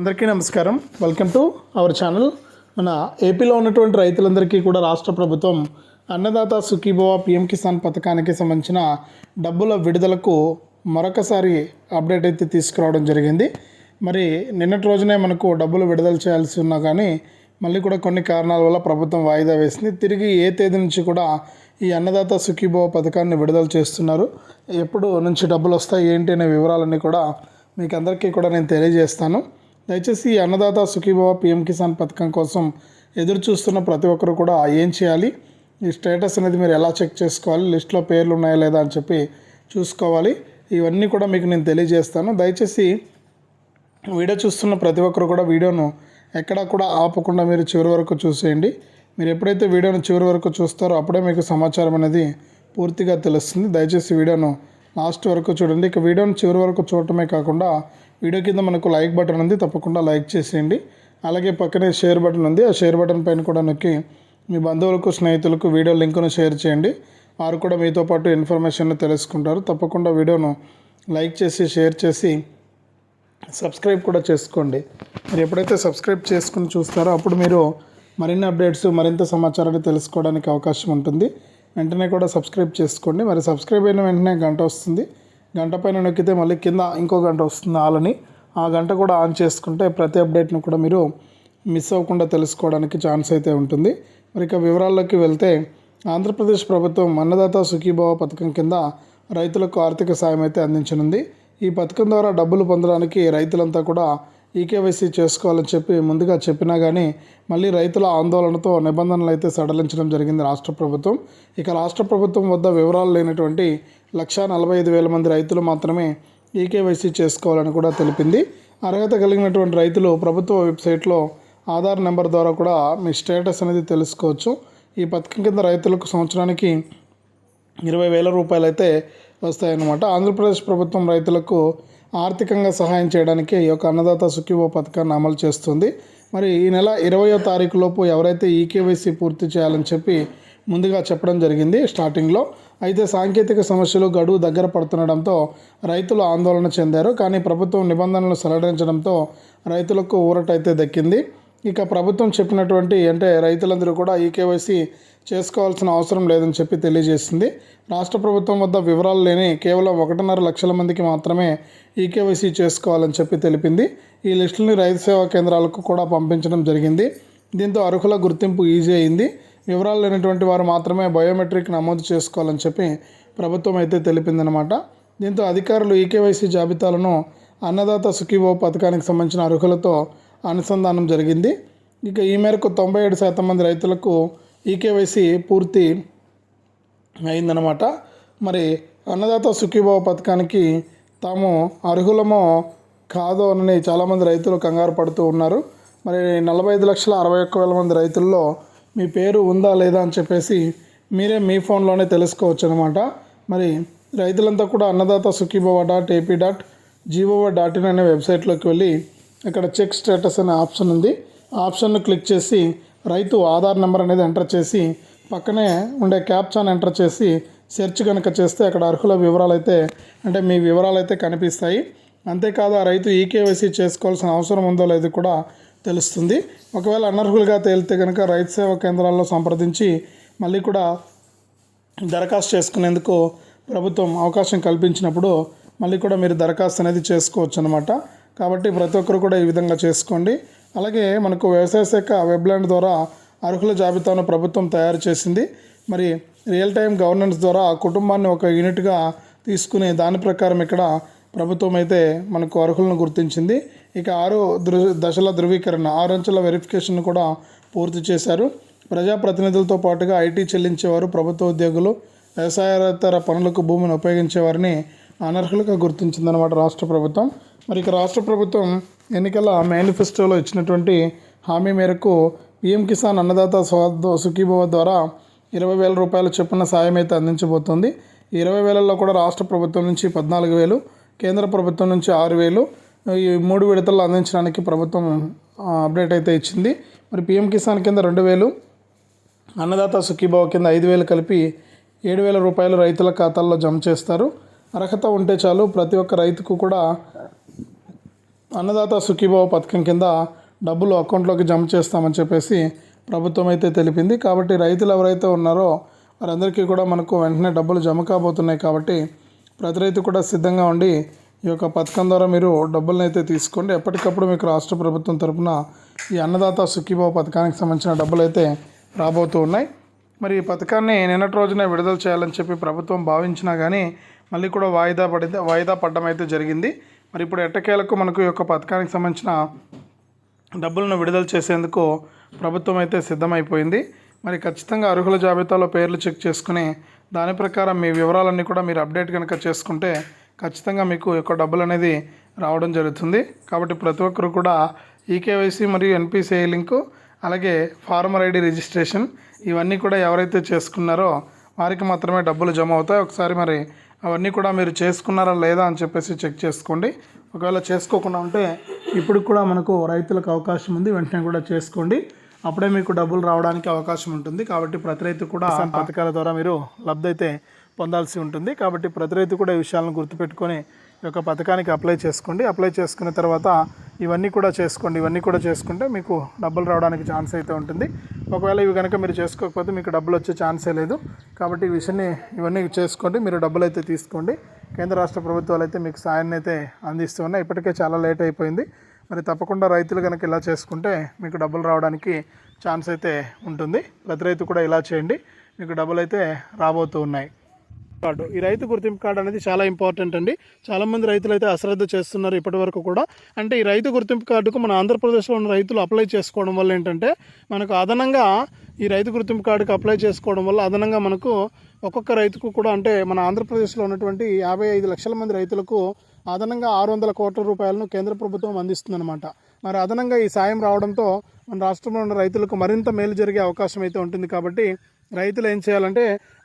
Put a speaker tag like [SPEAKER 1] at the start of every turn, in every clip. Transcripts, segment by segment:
[SPEAKER 1] అందరికీ నమస్కారం. Welcome to our channel మన ఏపీలో ఉన్నటువంటి రైతులందరికీ కూడా రాష్ట్ర ప్రభుత్వం అన్నదాత సుఖీభవ పిఎం కిసాన్ పథకానికి సంబంధించిన డబ్బుల విడుదలకు మరొకసారి అప్డేట్ అయితే తీసుకురావడం జరిగింది. మరి నిన్నటి రోజునే మనకు డబ్బులు విడుదల చేయాల్సి ఉన్నా కానీ మళ్ళీ కూడా కొన్ని కారణాల వల్ల ప్రభుత్వం వాయిదా వేసింది. తిరిగి ఏ తేదీ నుంచి కూడా ఈ అన్నదాత సుఖీభవ పథకాన్ని విడుదల చేస్తున్నారు. ఎప్పుడు నుంచి డబ్బులు వస్తాయి ఏంటి అనే వివరాలన్నీ కూడా మీకు అందరికీ కూడా నేను తెలియజేస్తాను. దయచేసి ఈ అన్నదాత సుఖీభవ పిఎం కిసాన్ పథకం కోసం ఎదురు చూస్తున్న ప్రతి ఒక్కరు కూడా ఏం చేయాలి? ఈ స్టేటస్ అనేది మీరు ఎలా చెక్ చేసుకోవాలి? లిస్ట్లో పేర్లు ఉన్నాయా లేదా అని చెప్పి చూసుకోవాలి. ఇవన్నీ కూడా మీకు నేను తెలియజేస్తాను. దయచేసి వీడియో చూస్తున్న ప్రతి ఒక్కరు కూడా వీడియోను ఎక్కడా కూడా ఆపకుండా మీరు చివరి వరకు చూసేయండి. మీరు ఎప్పుడైతే వీడియోను చివరి వరకు చూస్తారో అప్పుడే మీకు సమాచారం అనేది పూర్తిగా తెలుస్తుంది. దయచేసి వీడియోను లాస్ట్ వరకు చూడండి. ఇక వీడియోను చివరి వరకు చూడటమే కాకుండా వీడియో కింద మనకు లైక్ బటన్ ఉంది తప్పకుండా లైక్ చేసేయండి. అలాగే పక్కనే షేర్ బటన్ ఉంది ఆ షేర్ బటన్ పైన కూడా నొక్కి మీ బంధువులకు స్నేహితులకు వీడియో లింకును షేర్ చేయండి. వారు కూడా మీతో పాటు ఇన్ఫర్మేషన్ తెలుసుకుంటారు. తప్పకుండా వీడియోను లైక్ చేసి షేర్ చేసి సబ్స్క్రైబ్ కూడా చేసుకోండి. మీరు ఎప్పుడైతే సబ్స్క్రైబ్ చేసుకుని చూస్తారో అప్పుడు మీరు మరిన్ని అప్డేట్స్ మరింత సమాచారాన్ని తెలుసుకోవడానికి అవకాశం ఉంటుంది. వెంటనే కూడా సబ్స్క్రైబ్ చేసుకోండి. మరి సబ్స్క్రైబ్ అయిన వెంటనే గంట వస్తుంది. గంట పైన నొక్కితే మళ్ళీ కింద ఇంకో గంట వస్తుంది ఆలని. ఆ గంట కూడా ఆన్ చేసుకుంటే ప్రతి అప్డేట్ను కూడా మీరు మిస్ అవ్వకుండా తెలుసుకోవడానికి ఛాన్స్ అయితే ఉంటుంది. మరి ఇక వివరాల్లోకి వెళ్తే ఆంధ్రప్రదేశ్ ప్రభుత్వం అన్నదాత సుఖీభావ పథకం కింద రైతులకు ఆర్థిక సాయం అయితే అందించనుంది. ఈ పథకం ద్వారా డబ్బులు పొందడానికి రైతులంతా కూడా ఈకేవైసీ చేసుకోవాలని చెప్పి ముందుగా చెప్పినా కానీ మళ్ళీ రైతుల ఆందోళనతో నిబంధనలు అయితే సడలించడం జరిగింది రాష్ట్ర ప్రభుత్వం. ఇక రాష్ట్ర ప్రభుత్వం వద్ద వివరాలు లేనటువంటి లక్షా నలభై ఐదు వేల మంది రైతులు మాత్రమే ఈకేవైసీ చేసుకోవాలని కూడా తెలిపింది. అర్హత కలిగినటువంటి రైతులు ప్రభుత్వ వెబ్సైట్లో ఆధార్ నెంబర్ ద్వారా కూడా మీ స్టేటస్ అనేది తెలుసుకోవచ్చు. ఈ పథకం కింద రైతులకు సంవత్సరానికి ఇరవై వేల రూపాయలు అయితే వస్తాయన్నమాట. ఆంధ్రప్రదేశ్ ప్రభుత్వం రైతులకు ఆర్థికంగా సహాయం చేయడానికి ఈ యొక్క అన్నదాత సుఖీభో పథకాన్ని అమలు చేస్తుంది. మరి ఈ నెల ఇరవయో తారీఖు లోపు ఎవరైతే ఈకేవైసీ పూర్తి చేయాలని చెప్పి ముందుగా చెప్పడం జరిగింది స్టార్టింగ్లో. అయితే సాంకేతిక సమస్యలు గడువు దగ్గర పడుతుండడంతో రైతులు ఆందోళన చెందారు. కానీ ప్రభుత్వం నిబంధనలు సడలించడంతో రైతులకు ఊరటైతే దక్కింది. ఇక ప్రభుత్వం చెప్పినటువంటి అంటే రైతులందరూ కూడా ఈ కేవైసీ చేసుకోవాల్సిన అవసరం లేదని చెప్పి తెలియజేసింది. రాష్ట్ర ప్రభుత్వం వద్ద వివరాలు లేని కేవలం ఒకటిన్నర లక్షల మందికి మాత్రమే ఈ కేవైసీ చేసుకోవాలని చెప్పి తెలిపింది. ఈ లిస్టుని రైతు సేవా కేంద్రాలకు కూడా పంపించడం జరిగింది. దీంతో అర్హుల గుర్తింపు ఈజీ అయింది. వివరాలు లేనటువంటి వారు మాత్రమే బయోమెట్రిక్ నమోదు చేసుకోవాలని చెప్పి ప్రభుత్వం అయితే తెలిపిందనమాట దీంతో అధికారులు ఈకేవైసీ జాబితాలను అన్నదాత సుఖీభో పథకానికి సంబంధించిన అర్హులతో అనుసంధానం జరిగింది. ఇక ఈ మేరకు తొంభై ఏడు శాతం మంది రైతులకు ఈకేవైసీ పూర్తి అయిందనమాట మరి అన్నదాత సుఖీభావ పథకానికి తాము అర్హులమో కాదో అని చాలామంది రైతులు కంగారు పడుతూ ఉన్నారు. మరి నలభై ఐదు లక్షల అరవై ఒక్క వేల మంది రైతుల్లో మీ పేరు ఉందా లేదా అని చెప్పేసి మీరే మీ ఫోన్లోనే తెలుసుకోవచ్చు అనమాట మరి రైతులంతా కూడా Annadata Sukhibhava dot AP dot gov dot in అనే వెబ్సైట్లోకి వెళ్ళి ఇక్కడ చెక్ స్టేటస్ అనే ఆప్షన్ ఉంది. ఆప్షన్ను క్లిక్ చేసి రైతు ఆధార్ నెంబర్ అనేది ఎంటర్ చేసి పక్కనే ఉండే క్యాప్చాన్ ఎంటర్ చేసి సెర్చ్ కనుక చేస్తే అక్కడ అర్హుల వివరాలు అయితే అంటే మీ వివరాలు అయితే కనిపిస్తాయి. అంతేకాదు ఆ రైతు ఈకేవైసీ చేసుకోవాల్సిన అవసరం ఉందో లేదో కూడా తెలుస్తుంది. ఒకవేళ అనర్హులుగా తేలితే కనుక రైతు సేవా కేంద్రాల్లో సంప్రదించి మళ్ళీ కూడా దరఖాస్తు చేసుకునేందుకు ప్రభుత్వం అవకాశం కల్పించినప్పుడు మళ్ళీ కూడా మీరు దరఖాస్తు అనేది చేసుకోవచ్చు అనమాట కాబట్టి ప్రతి ఒక్కరు కూడా ఈ విధంగా చేసుకోండి. అలాగే మనకు వ్యవసాయ శాఖ వెబ్లాండ్ ద్వారా అర్హుల జాబితాను ప్రభుత్వం తయారు చేసింది. మరి రియల్ టైం గవర్నెన్స్ ద్వారా కుటుంబాన్ని ఒక యూనిట్గా తీసుకుని దాని ప్రకారం ఇక్కడ ప్రభుత్వం అయితే మనకు అర్హులను గుర్తించింది. ఇక ఆరు ధృ దశల ధృవీకరణ ఆరు అంచెల వెరిఫికేషన్ కూడా పూర్తి చేశారు. ప్రజాప్రతినిధులతో పాటుగా ఐటీ చెల్లించేవారు ప్రభుత్వ ఉద్యోగులు వ్యవసాయేతర పనులకు భూమిని ఉపయోగించేవారిని అనర్హులుగా గుర్తించిందన్నమాట రాష్ట్ర ప్రభుత్వం. మరి ఇక రాష్ట్ర ప్రభుత్వం ఎన్నికల మేనిఫెస్టోలో ఇచ్చినటువంటి హామీ మేరకు పీఎం కిసాన్ అన్నదాత స్వాద సుఖీభవ ద్వారా ఇరవై వేల రూపాయల చొప్పున సాయం అయితే అందించబోతోంది. ఇరవై వేలలో కూడా రాష్ట్ర ప్రభుత్వం నుంచి పద్నాలుగు వేలు కేంద్ర ప్రభుత్వం నుంచి ఆరు వేలు ఈ మూడు విడతల్లో అందించడానికి ప్రభుత్వం అప్డేట్ అయితే ఇచ్చింది. మరి పీఎం కిసాన్ కింద రెండు వేలు అన్నదాత సుఖీభావ కింద ఐదు వేలు కలిపి ఏడు వేల రూపాయలు రైతుల ఖాతాల్లో జమ చేస్తారు. అర్హత ఉంటే చాలు ప్రతి ఒక్క రైతుకు కూడా అన్నదాత సుఖీభావ పథకం కింద డబ్బులు అకౌంట్లోకి జమ చేస్తామని చెప్పేసి ప్రభుత్వం అయితే తెలిపింది. కాబట్టి రైతులు ఎవరైతే ఉన్నారో వారందరికీ కూడా మనకు వెంటనే డబ్బులు జమ కాబోతున్నాయి కాబట్టి ప్రతి రైతు కూడా సిద్ధంగా ఉండి ఈ యొక్క పథకం ద్వారా మీరు డబ్బులను అయితే తీసుకోండి. ఎప్పటికప్పుడు మీకు రాష్ట్ర ప్రభుత్వం తరపున ఈ అన్నదాత సుఖీభావ పథకానికి సంబంధించిన డబ్బులు అయితే రాబోతూ ఉన్నాయి. మరి ఈ పథకాన్ని నిన్నటి రోజునే విడుదల చేయాలని చెప్పి ప్రభుత్వం భావించినా కానీ మళ్ళీ కూడా వాయిదా పడితే వాయిదా పడడం అయితే జరిగింది. మరి ఇప్పుడు ఎట్టకేలకు మనకు ఈ యొక్క పథకానికి సంబంధించిన డబ్బులను విడుదల చేసేందుకు ప్రభుత్వం అయితే సిద్ధమైపోయింది. మరి ఖచ్చితంగా అర్హుల జాబితాలో పేర్లు చెక్ చేసుకుని దాని ప్రకారం మీ వివరాలన్నీ కూడా మీరు అప్డేట్ కనుక చేసుకుంటే ఖచ్చితంగా మీకు యొక్క డబ్బులు అనేది రావడం జరుగుతుంది. కాబట్టి ప్రతి ఒక్కరు కూడా ఈకేవైసీ మరియు ఎన్పిసిఐ లింకు అలాగే ఫార్మర్ ఐడి రిజిస్ట్రేషన్ ఇవన్నీ కూడా ఎవరైతే చేసుకున్నారో వారికి మాత్రమే డబ్బులు జమ అవుతాయి. ఒకసారి మరి అవన్నీ కూడా మీరు చేసుకున్నారా లేదా అని చెప్పేసి చెక్ చేసుకోండి. ఒకవేళ చేసుకోకుండా ఉంటే ఇప్పుడు కూడా మనకు రైతులకు అవకాశం ఉంది వెంటనే కూడా చేసుకోండి. అప్పుడే మీకు డబ్బులు రావడానికి అవకాశం ఉంటుంది. కాబట్టి ప్రతి రైతు కూడా పథకాల ద్వారా మీరు లబ్ధి అయితే పొందాల్సి ఉంటుంది. కాబట్టి ప్రతి రైతు కూడా ఈ విషయాలను గుర్తుపెట్టుకొని ఈ యొక్క పథకానికి అప్లై చేసుకోండి. అప్లై చేసుకున్న తర్వాత ఇవన్నీ కూడా చేసుకోండి. ఇవన్నీ కూడా చేసుకుంటే మీకు డబ్బులు రావడానికి ఛాన్స్ అయితే ఉంటుంది. ఒకవేళ ఇవి కనుక మీరు చేసుకోకపోతే మీకు డబ్బులు వచ్చే ఛాన్సే లేదు. కాబట్టి ఈ విషయాన్ని ఇవన్నీ చేసుకోండి. మీరు డబ్బులు అయితే తీసుకోండి. కేంద్ర రాష్ట్ర ప్రభుత్వాలు అయితే మీకు సాయాన్ని అయితే అందిస్తూ ఉన్నాయి ఇప్పటికే చాలా లేట్ అయిపోయింది. మరి తప్పకుండా రైతులు కనుక ఇలా చేసుకుంటే మీకు డబ్బులు రావడానికి ఛాన్స్ అయితే ఉంటుంది. ప్రతి రైతు కూడా ఇలా చేయండి. మీకు డబ్బులు అయితే రాబోతూ ఉన్నాయి. కార్డు. ఈ రైతు గుర్తింపు కార్డు అనేది చాలా ఇంపార్టెంట్ అండి. చాలామంది రైతులు అయితే అశ్రద్ధ చేస్తున్నారు ఇప్పటి వరకు కూడా. అంటే ఈ రైతు గుర్తింపు కార్డుకు మన ఆంధ్రప్రదేశ్లో ఉన్న రైతులు అప్లై చేసుకోవడం వల్ల ఏంటంటే మనకు అదనంగా ఈ రైతు గుర్తింపు కార్డుకు అప్లై చేసుకోవడం వల్ల అదనంగా మనకు ఒక్కొక్క రైతుకు కూడా అంటే మన ఆంధ్రప్రదేశ్లో ఉన్నటువంటి యాభై ఐదు లక్షల మంది రైతులకు అదనంగా ఆరు వందల కోట్ల రూపాయలను కేంద్ర ప్రభుత్వం అందిస్తుందన్నమాట. మరి అదనంగా ఈ సాయం రావడంతో మన రాష్ట్రంలో ఉన్న రైతులకు మరింత మేలు జరిగే అవకాశం అయితే ఉంటుంది కాబట్టి రైతులు ఏం చేయాలంటే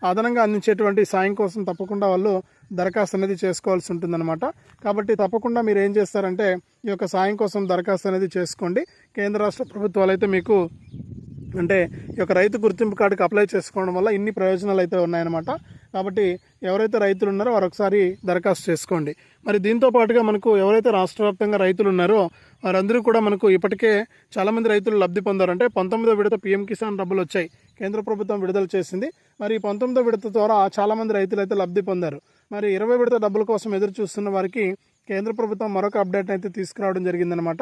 [SPEAKER 1] అదనంగా అందించేటువంటి సాయం కోసం తప్పకుండా వాళ్ళు దరఖాస్తు అనేది చేసుకోవాల్సి ఉంటుందన్నమాట. కాబట్టి తప్పకుండా మీరు ఏం చేస్తారంటే ఈ యొక్క సాయం కోసం దరఖాస్తు అనేది చేసుకోండి. కేంద్ర రాష్ట్ర ప్రభుత్వాలు అయితే మీకు అంటే ఈ యొక్క రైతు గుర్తింపు కార్డుకి అప్లై చేసుకోవడం వల్ల ఇన్ని ప్రయోజనాలు అయితే ఉన్నాయన్నమాట. కాబట్టి ఎవరైతే రైతులు ఉన్నారో వారు ఒకసారి దరఖాస్తు చేసుకోండి. మరి దీంతో పాటుగా మనకు ఎవరైతే రాష్ట్ర వ్యాప్తంగా రైతులు ఉన్నారో వారందరూ కూడా మనకు ఇప్పటికే చాలామంది రైతులు లబ్ధి పొందారు. అంటే పంతొమ్మిదో విడత పీఎం కిసాన్ డబ్బులు వచ్చాయి. కేంద్ర ప్రభుత్వం విడుదల చేసింది. మరి ఈ పంతొమ్మిదో విడత ద్వారా చాలామంది రైతులు అయితే లబ్ధి పొందారు. మరి ఇరవై విడత డబ్బుల కోసం ఎదురు చూస్తున్న వారికి కేంద్ర ప్రభుత్వం మరొక అప్డేట్ అయితే తీసుకురావడం జరిగిందనమాట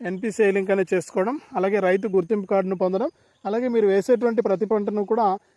[SPEAKER 1] ఎన్పిసిఐ లింక్ అనేది చేసుకోవడం అలాగే రైతు గుర్తింపు కార్డును పొందడం అలాగే మీరు వేసేటువంటి ప్రతి పంటను కూడా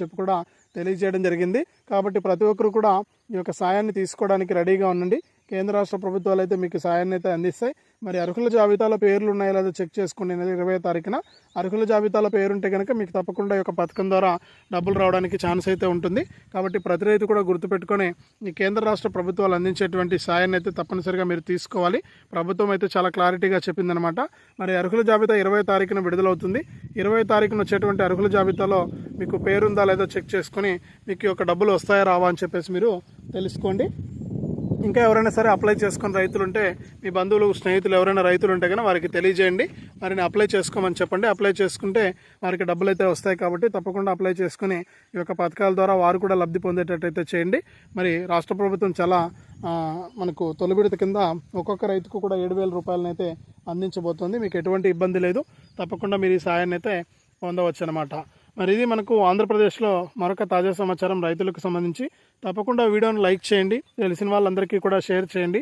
[SPEAKER 1] చెప్పి కూడా తెలియజేయడం జరిగింది. కాబట్టి ప్రతి ఒక్కరు కూడా ఈ యొక్క సాయాన్ని తీసుకోవడానికి రెడీగా ఉండండి. కేంద్ర రాష్ట్ర ప్రభుత్వాలు అయితే మీకు సాయాన్ని అయితే అందిస్తాయి. మరి అర్హుల జాబితాలో పేర్లు ఉన్నాయో లేదో చెక్ చేసుకోండి. నెల ఇరవై తారీఖున అర్హుల జాబితాలో పేరుంటే కనుక మీకు తప్పకుండా ఈ యొక్క పథకం ద్వారా డబ్బులు రావడానికి ఛాన్స్ అయితే ఉంటుంది. కాబట్టి ప్రతి రైతు కూడా గుర్తుపెట్టుకొని ఈ కేంద్ర రాష్ట్ర ప్రభుత్వాలు అందించేటువంటి సాయాన్ని అయితే తప్పనిసరిగా మీరు తీసుకోవాలి. ప్రభుత్వం అయితే చాలా క్లారిటీగా చెప్పిందనమాట. మరి అర్హుల జాబితా ఇరవై తారీఖున విడుదలవుతుంది. ఇరవై తారీఖున వచ్చేటువంటి అర్హుల జాబితాలో మీకు పేరుందా లేదో చెక్ చేసుకొని మీకు ఒక యొక్క డబ్బులు వస్తాయా రావా అని చెప్పేసి మీరు తెలుసుకోండి. ఇంకా ఎవరైనా సరే అప్లై చేసుకుని రైతులు ఉంటే మీ బంధువులు స్నేహితులు ఎవరైనా రైతులు ఉంటే కనుక వారికి తెలియజేయండి. వారిని అప్లై చేసుకోమని చెప్పండి. అప్లై చేసుకుంటే వారికి డబ్బులు అయితే వస్తాయి కాబట్టి తప్పకుండా అప్లై చేసుకుని ఈ యొక్క పథకాల ద్వారా వారు కూడా లబ్ధి పొందేటట్టయితే చేయండి. మరి రాష్ట్ర ప్రభుత్వం చాలా మనకు తొలిబిడత కింద ఒక్కొక్క రైతుకు కూడా ఏడు వేల రూపాయలనైతే అందించబోతోంది. మీకు ఎటువంటి ఇబ్బంది లేదు. తప్పకుండా మీరు ఈ సాయాన్ని అయితే పొందవచ్చు అనమాట మరి ఇది మనకు ఆంధ్రప్రదేశ్లో మరొక తాజా సమాచారం రైతులకు సంబంధించి. తప్పకుండా వీడియోను లైక్ చేయండి. తెలిసిన వాళ్ళందరికీ కూడా షేర్ చేయండి.